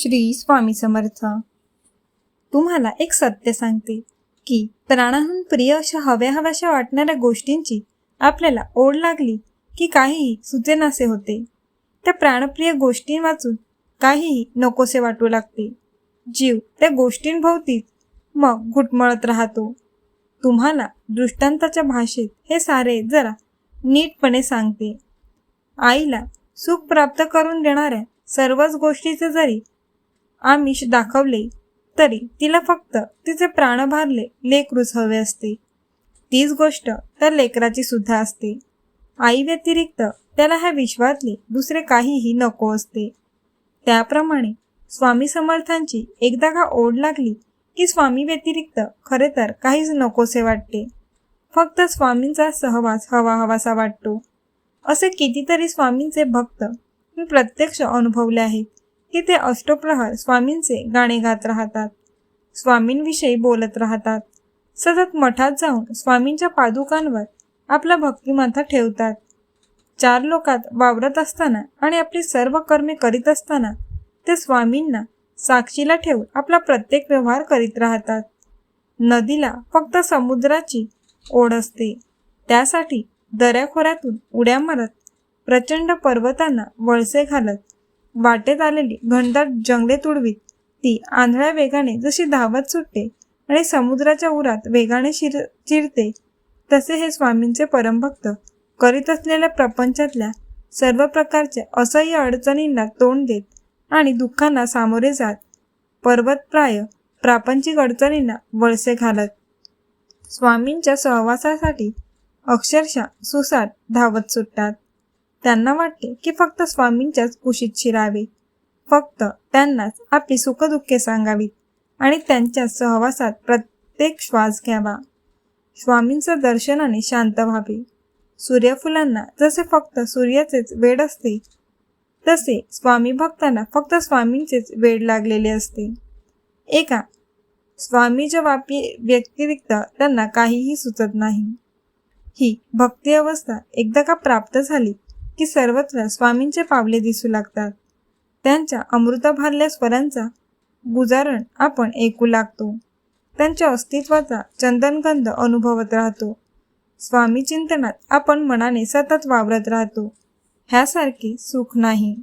श्री स्वामी समर्थ. तुम्हाला एक सत्य सांगते की प्राणाहून प्रिय अशा हव्या हव्याशा वाटणाऱ्या गोष्टींची आपल्याला ओढ लागली की काहीही सुचेनासे होते. त्या प्राणप्रिय गोष्टी वाचून काहीही नकोसे वाटू लागते. जीव त्या गोष्टींभोवतीच मग घुटमळत राहतो. तुम्हाला दृष्टांताच्या भाषेत हे सारे जरा नीटपणे सांगते. आईला सुख प्राप्त करून देणाऱ्या सर्वच गोष्टीचे जरी आमिष दाखवले तरी तिला फक्त तिचे प्राण भारले लेकरूच हवे असते. तीच गोष्ट त्या लेकराची सुद्धा असते. आई व्यतिरिक्त त्याला ह्या विश्वातले दुसरे काहीही नको असते. त्याप्रमाणे स्वामी समर्थांची एकदा का ओढ लागली की स्वामी व्यतिरिक्त खरे तर काहीच नकोसे वाटते. फक्त स्वामींचा सहवास हवा हवासा वाटतो. असे कितीतरी स्वामींचे भक्त मी प्रत्यक्ष अनुभवले आहेत. की ते अष्टप्रहार स्वामींचे गाणे गात राहतात. स्वामींविषयी बोलत राहतात. सतत मठात जाऊन स्वामींच्या पादुकांवर आपला भक्तिमाथा ठेवतात. चार लोकात वावरत असताना आणि आपली सर्व कर्मे करीत असताना ते स्वामींना साक्षीला ठेवून आपला प्रत्येक व्यवहार करीत राहतात. नदीला फक्त समुद्राची ओढ असते. त्यासाठी दऱ्याखोऱ्यातून उड्या मारत प्रचंड पर्वतांना वळसे घालत वाटेत आलेली घनदाट जंगले तुडवीत. ती आंधळ्या वेगाने जशी धावत सुटते आणि समुद्राच्या उरात वेगाने शिर चिरते तसे हे स्वामींचे परमभक्त करीत असलेल्या प्रपंचातल्या सर्व प्रकारच्या असह्य अडचणींना तोंड देत आणि दुःखांना सामोरे जात पर्वतप्राय प्रापंचिक अडचणींना वळसे घालत. स्वामींच्या सहवासासाठी अक्षरशः सुसाट धावत सुटतात. त्यांना वाटते की फक्त स्वामींच्याच कुशीत शिरावे. फक्त त्यांनाच आपली सुखदुःखे सांगावीत आणि त्यांच्या सहवासात प्रत्येक श्वास घ्यावा. स्वामींचं दर्शनाने शांत व्हावे. सूर्यफुलांना जसे फक्त सूर्याचेच वेड असते तसे स्वामी भक्तांना फक्त स्वामींचेच वेड लागलेले असते. एका स्वामी जवापी व्यतिरिक्त त्यांना काहीही सुचत नाही. ही भक्ती अवस्था एकदा का प्राप्त झाली की सर्वत्र स्वामींचे पावले दिसू लागतात. त्यांच्या अमृतभारल्या स्वरांचा गुजारण आपण ऐकू लागतो. त्यांच्या अस्तित्वाचा चंदनगंध अनुभवत राहतो. स्वामी चिंतनात आपण मनाने सतत वावरत राहतो. ह्यासारखे सुख नाही.